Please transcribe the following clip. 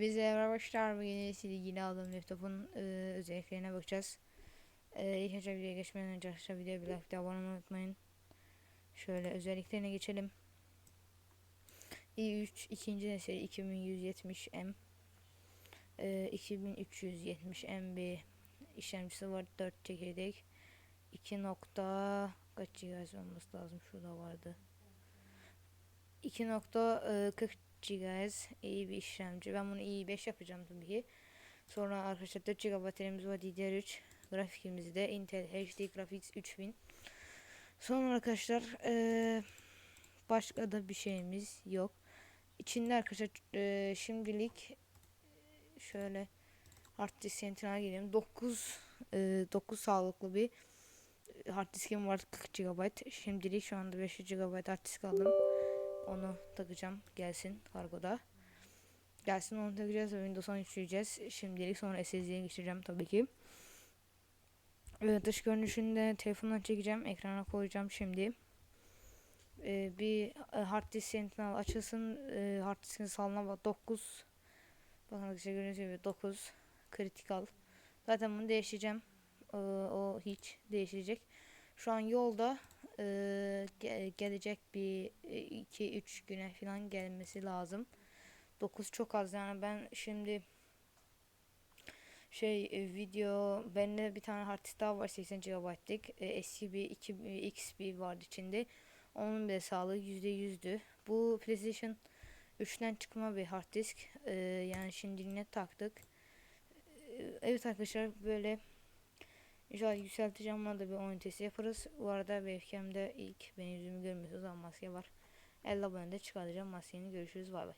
Biz arkadaşlar bugün size yine aldığım laptopun e, özelliklerine bakacağız. E, önce videoya geçmeden önce arkadaşlar videoya bir like abone olmayı unutmayın. Şöyle özelliklerine geçelim. i3 ikinci nesil 2170M e, 2370 MB işlemcisi var 4 çekirdek 2 nokta kaç GHz olması lazım şurada vardı 2.40 GHz iyi bir işlemci. Ben bunu i5 yapacağım tabii ki. Sonra arkadaşlar 4 GB bataryamız var DDR3. Grafikimiz de Intel HD Graphics 3000. Sonra arkadaşlar eee, başka da bir şeyimiz yok. İçinde arkadaşlar eee, şimdilik şöyle hard disk sentinel gireyim. 9 eee 9 sağlıklı bir hard diskim var 40 GB. Şimdilik şu anda 500 GB hard disk aldım. Onu takacağım. Gelsin kargoda. Gelsin onu takacağız ve Windows 10 yükleyeceğiz. Şimdilik sonra SSD'ye geçireceğim tabii ki. Evet, dış görünüşünü telefondan çekeceğim. Ekrana koyacağım şimdi. Ee, bir e, hard disk sentinel açılsın. Ee, hard diskin sağlığına bak 9. Bakın arkadaşlar gördüğünüz gibi 9. Critical. Zaten bunu değiştireceğim. Ee, o hiç değişecek. Şu an yolda e, ge- gelecek bir 2-3 güne falan gelmesi lazım. 9 çok az. Yani ben şimdi şey e, video bende bir tane hard disk daha var 80 GB'lık e, eski bir 2 XP vardı içinde. Onun bile sağlığı %100'dü bu PlayStation 3'ten çıkma bir hard disk e, yani şimdi ne taktık. E, evet arkadaşlar böyle İnşallah yükselteceğim ona da bir oyun testi yaparız. Bu arada webcam'de ilk benim yüzümü görmüyorsunuz ama maske var. 50 abonede çıkaracağım maskeyi görüşürüz bay bay.